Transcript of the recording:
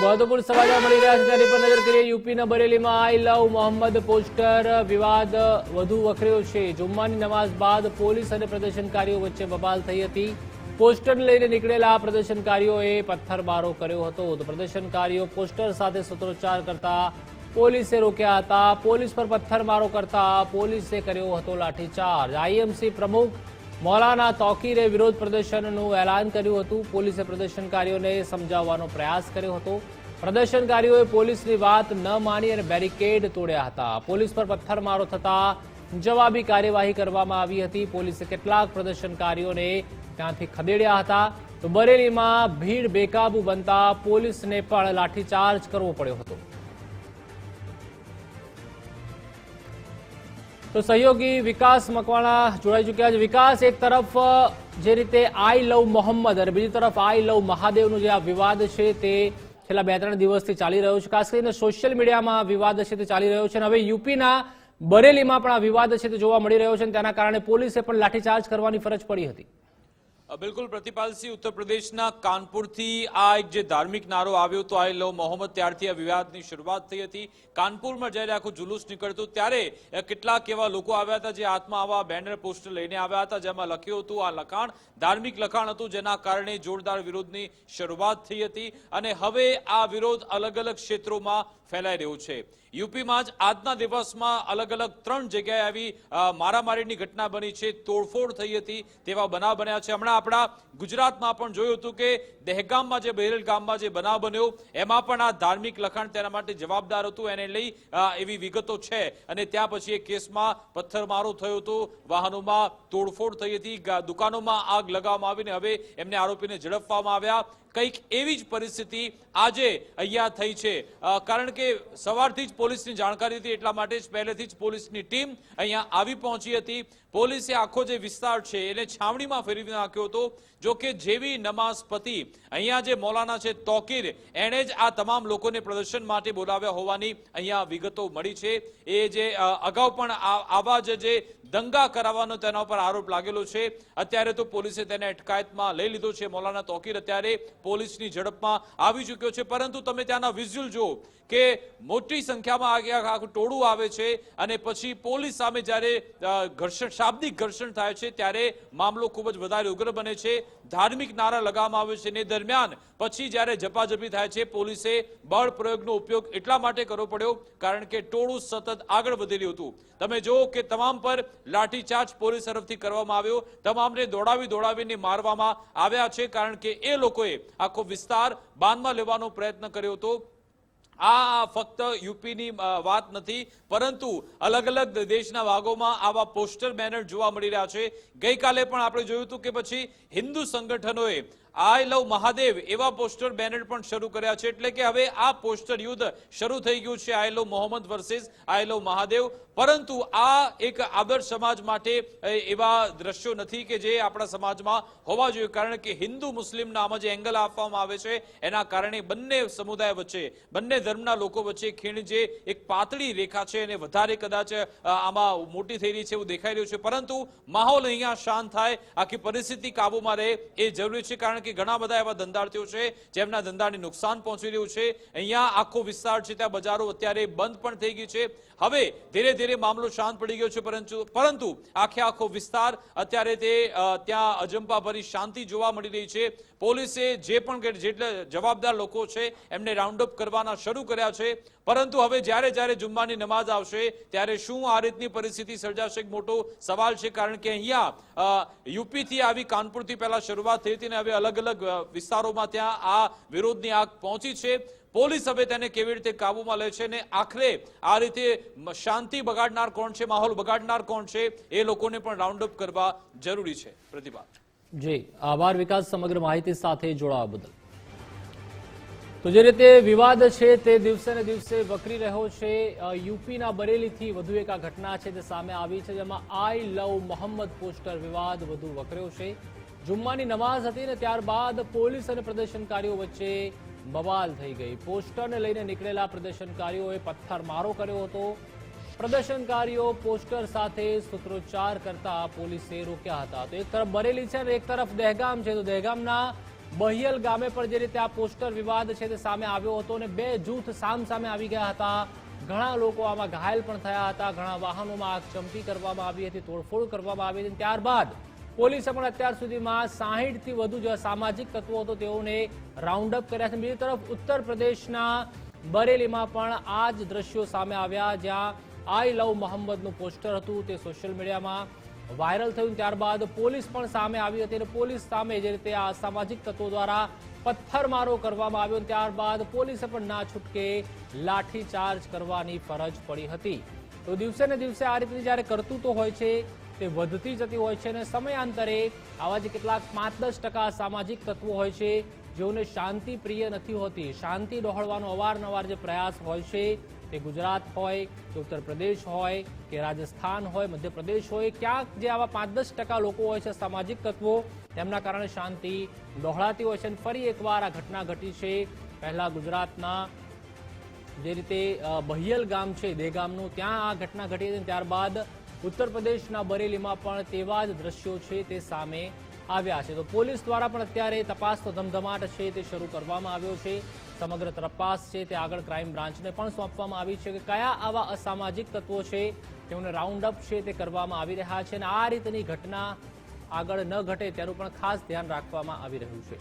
મહત્વપૂર્ણ સમાચાર મળી રહ્યા છે. તેની પર નજર કરીએ, યુપીના બરેલીમાં આઈ લવ મોહમ્મદ પોસ્ટર વિવાદ વધુ વકર્યો છે. જુમ્માની નમાઝ બાદ પોલીસ અને પ્રદર્શનકારીઓ વચ્ચે બબાલ થઈ હતી. પોસ્ટરને લઈને નીકળેલા પ્રદર્શનકારીઓએ પથ્થરમારો કર્યો હતો. તો પ્રદર્શનકારીઓ પોસ્ટર સાથે સૂત્રોચ્ચાર કરતા પોલીસે રોક્યા હતા. પોલીસ પર પથ્થરમારો કરતા પોલીસે કર્યો હતો લાઠીચાર્જ. આઈએમસી પ્રમુખ મૌલાના તોકીરે વિરોધ પ્રદર્શનનું એલાન કર્યું હતું. પોલીસે પ્રદર્શનકારીઓને સમજાવવાનો પ્રયાસ કર્યો હતો. પ્રદર્શનકારીઓએ પોલીસની વાત ન માની અને બેરિકેડ તોડ્યા હતા. પોલીસ પર પથ્થરમારો થતા જવાબી કાર્યવાહી કરવામાં આવી હતી. પોલીસે કેટલાક પ્રદર્શનકારીઓને ત્યાંથી ખદેડ્યા હતા. તો બરેલીમાં ભીડ બેકાબુ બનતા પોલીસને પણ લાઠીચાર્જ કરવો પડ્યો હતો. તો સહયોગી વિકાસ મકવાણા જોડાઈ ચૂક્યા છે. વિકાસ એક તરફ જે રીતે આઈ લવ મોહમ્મદ અને બીજી તરફ આઈ લવ મહાદેવનો જે આ વિવાદ છે તે છેલ્લા બે ત્રણ દિવસથી ચાલી રહ્યો છે. ખાસ કરીને સોશિયલ મીડિયામાં વિવાદ છે તે ચાલી રહ્યો છે અને હવે યુપીના બરેલીમાં પણ આ વિવાદ છે તે જોવા મળી રહ્યો છે અને તેના કારણે પોલીસે પણ લાઠીચાર્જ કરવાની ફરજ પડી હતી. બિલકુલ પ્રતિપાલસિંહ ઉત્તર પ્રદેશના કાનપુરથી આ એક જે ધાર્મિક નારો આવ્યો તો આઈ લો મોહમ્મદ ત્યારથી આ વિવાદની શરૂઆત થઈ હતી. કાનપુરમાં જ્યારે આખું જુલુસ નીકળતું ત્યારે કેટલાક એવા લોકો આવ્યા હતા જે હાથમાં આવા બેનર પોસ્ટર લઈને આવ્યા હતા જેમાં લખ્યું હતું, આ લખાણ ધાર્મિક લખાણ હતું જેના કારણે જોરદાર વિરોધની શરૂઆત થઈ હતી અને હવે આ વિરોધ અલગ અલગ ક્ષેત્રોમાં ફેલાઈ રહ્યો છે. યુપીમાં જ આજના દિવસમાં અલગ અલગ ત્રણ જગ્યાએ આવી મારામારીની ઘટના બની છે. તોડફોડ થઈ હતી તેવા બનાવ બન્યા છે. હમણાં આપણા ગુજરાતમાં પણ જોયું હતું કે દહેગામમાં જે બહેરેલ ગામમાં જે બનાવ બન્યો, એમાં પણ આ ધાર્મિક લખાણ તેના માટે જવાબદાર હતું. એને લઈ એવી વિગતો છે. અને ત્યાં પછી એ કેસમાં પથ્થરમારો થયો હતો. વાહનોમાં તોડફોડ થઈ હતી. દુકાનોમાં આગ લગાવવામાં આવીને હવે એમને આરોપીને ઝડપવામાં આવ્યા. કંઈક એવી જ પરિસ્થિતિ આજે અહીંયા થઈ છે. કારણ કે સવારથી જ પોલીસની જાણકારી હતી, એટલા માટે જ પહેલેથી જ પોલીસની ટીમ અહીંયા આવી પહોંચી હતી. પોલીસે આખો જે વિસ્તાર છે, એને છાવણીમાં ફેરવી નાખ્યો હતો. જો કે જેવી નમાઝ પતિ અહીંયા જે મૌલાના છે તોકીર, એણે જ આ તમામ લોકોને પ્રદર્શન માટે બોલાવ્યા હોવાની અહીંયા વિગતો મળી છે. એ જે અગાઉ પણ આવા જ જે દંગા કરાવવાનો તેના ઉપર આરોપ લાગેલો છે. અત્યારે તો પોલીસે તેને અટકાયતમાં લઈ લીધો છે. મૌલાના તોકીર અત્યારે પોલીસની ઝડપમાં આવી ચૂક્યો છે. પરંતુ તમે ત્યાંના વિઝ્યુઅલ જુઓ કે મોટી સંખ્યામાં આગળ આખું ટોળું આવે છે અને પછી પોલીસ સામે જ્યારે ઘર્ષણ, શાબ્દિક ઘર્ષણ થાય છે ત્યારે મામલો ખૂબ જ વધારે ઉગ્ર બને છે. ધાર્મિક નારા લગાવવામાં આવે છે ને દરમિયાન પછી જ્યારે ઝપાઝપી થાય છે, પોલીસે બળ પ્રયોગનો ઉપયોગ એટલા માટે કરવો પડ્યો કારણ કે ટોળું સતત આગળ વધી રહ્યું હતું. તમે જુઓ કે તમામ પર લાઠીચાર્જ પોલીસ તરફથી કરવામાં આવ્યો. તમામને દોડાવી દોડાવીને મારવામાં આવ્યા છે કારણ કે એ લોકોએ આખો વિસ્તાર બાંધમાં લેવાનો પ્રયત્ન કર્યો હતો. આ ફક્ત યુપીની વાત નથી, પરંતુ અલગ અલગ દેશના ભાગોમાં આવા પોસ્ટર, બેનર જોવા મળી રહ્યા છે. ગઈકાલે પણ આપણે જોયું હતું કે પછી હિન્દુ સંગઠનોએ આઈ લવ મહાદેવ એવા પોસ્ટર બેનર પણ શરૂ કર્યા છે. એટલે કે હવે આ પોસ્ટર યુદ્ધ શરૂ થઈ ગયું છે I love Muhammad versus, I love Mahadev. પરંતુ આ એક આદર્શ સમાજ માટે એવા દ્રશ્યો નથી કે જે આપણા સમાજમાં હોવા જોઈએ. કારણ કે હિન્દુ મુસ્લિમના આમાં જે એંગલ આપવામાં આવે છે. એના કારણે બંને સમુદાય વચ્ચે, બંને ધર્મના લોકો વચ્ચે ખીણ જે એક પાતળી રેખા છે એને વધારે કદાચ આમાં મોટી થઈ રહી છે એવું દેખાઈ રહ્યું છે. પરંતુ માહોલ અહીંયા શાંત થાય, આખી પરિસ્થિતિ કાબુમાં રહે એ જરૂરી છે. કારણ કે ઘણા બધા એવા ધંધાર્થીઓ છે, જેમના ધંધાને નુકસાન પહોંચી રહ્યું છે. અહીંયા આખો વિસ્તાર છે, ત્યાં બજારો અત્યારે બંધ પણ થઈ ગઈ છે. હવે ધીરે ધીરે મામલો શાંત પડી ગયો છે, પરંતુ પરંતુ આખે આખો વિસ્તાર અત્યારે તે ત્યાં અજંપાભરી શાંતિ જોવા મળી રહી છે. પોલીસે જે પણ જેટલા જવાબદાર લોકો છે, એમને રાઉન્ડ અપ કરવાના શરૂ કર્યા છે. પરંતુ હવે જ્યારે જ્યારે જુમ્માની નમાઝ આવશે, ત્યારે શું આ રીતની પરિસ્થિતિ સર્જાશે એક મોટો સવાલ છે. કારણ કે અહીંયા યુપીથી આવી કાનપુરથી પહેલા શરૂઆત થઈ હતી અને હવે અલગ અલગ અલગ વિસ્તારોમાં ત્યાં આ વિરોધની આગ પહોંચી છે. પોલીસ હવે તેને કેવી રીતે કાબુમાં લે છે અને આખરે આ રીતે શાંતિ બગાડનાર કોણ છે, માહોલ બગાડનાર કોણ છે, એ લોકોને પણ રાઉન્ડ અપ કરવા જરૂરી છે. પ્રતિભા. જી, આભાર વિકાસ સમગ્ર માહિતી સાથે જોડાવા બદલ. તો જે રીતે વિવાદ છે તે દિવસે ને દિવસે વકરી રહ્યો છે. યુપીના બરેલીથી વધુ એક આ ઘટના છે તે સામે આવી છે, જેમાં આઈ લવ મોહમ્મદ પોસ્ટર વિવાદ વધુ વકર્યો છે. જુમ્માની નમાઝ હતી ને ત્યારબાદ પોલીસ અને પ્રદર્શનકારીઓ વચ્ચે બવાલ થઈ ગઈ. પોસ્ટરને લઈને નીકળેલા પ્રદર્શનકારીઓએ પથ્થરમારો કર્યો હતો. પ્રદર્શનકારીઓ પોસ્ટર સાથે સૂત્રોચ્ચાર કરતા પોલીસે રોક્યા હતા. તો એક તરફ બરેલી છે અને એક તરફ દહેગામ છે. તો દહેગામના બહિયલ ગામે પણ જે રીતે આ પોસ્ટર વિવાદ છે તે સામે આવ્યો હતો અને બે જૂથ સામ સામે આવી ગયા હતા. ઘણા લોકો આમાં ઘાયલ પણ થયા હતા. ઘણા વાહનોમાં આગ ચમકી કરવામાં આવી હતી, તોડફોડ કરવામાં આવી હતી. ત્યારબાદ પોલીસે પણ અત્યાર સુધીમાં સાહીઠથી વધુ જે સામાજિક તત્વો હતો તેઓને રાઉન્ડ અપ કર્યા છે. બીજી તરફ ઉત્તર પ્રદેશના બરેલીમાં પણ આ જ દ્રશ્યો સામે આવ્યા, જ્યાં આઈ લવ મોહમ્મદનું પોસ્ટર હતું તે સોશિયલ મીડિયામાં વાયરલ થયું. ત્યારબાદ પોલીસ પણ સામે આવી હતી અને પોલીસ સામે જે રીતે આ સામાજિક તત્વો દ્વારા પથ્થરમારો કરવામાં આવ્યો ત્યારબાદ પોલીસે પણ ના છૂટકે લાઠીચાર્જ કરવાની ફરજ પડી હતી. તો દિવસે ને દિવસે આ રીતની જ્યારે તો હોય છે તે વધતી જતી હોય છે અને સમયાંતરે આવા જે કેટલાક પાંચ દસ ટકા સામાજિક તત્વો હોય છે જેઓને શાંતિ પ્રિય નથી હોતી. શાંતિ ડહોળવાનો અવારનવાર જે પ્રયાસ હોય છે તે ગુજરાત હોય કે ઉત્તર પ્રદેશ હોય કે રાજસ્થાન હોય, મધ્યપ્રદેશ હોય, ક્યાંક જે આવા પાંચ દસ ટકા લોકો હોય છે સામાજિક તત્વો, તેમના કારણે શાંતિ ડહોળાતી હોય છે અને ફરી એકવાર આ ઘટના ઘટી છે. પહેલા ગુજરાતના જે રીતે બહિયલ ગામ છે, દેગામનું, ત્યાં આ ઘટના ઘટી હતી ત્યારબાદ ઉત્તર પ્રદેશના બરેલીમાં પણ તેવા જ દ્રશ્યો છે તે સામે આવ્યા છે. તો પોલીસ દ્વારા પણ અત્યારે તપાસનો ધમધમાટ છે તે શરૂ કરવામાં આવ્યો છે. સમગ્ર તપાસ છે તે આગળ ક્રાઇમ બ્રાન્ચને પણ સોંપવામાં આવી છે કે કયા આવા અસામાજિક તત્વો છે તેઓને રાઉન્ડ અપ છે તે કરવામાં આવી રહ્યા છે અને આ રીતની ઘટના આગળ ન ઘટે તેનું પણ ખાસ ધ્યાન રાખવામાં આવી રહ્યું છે.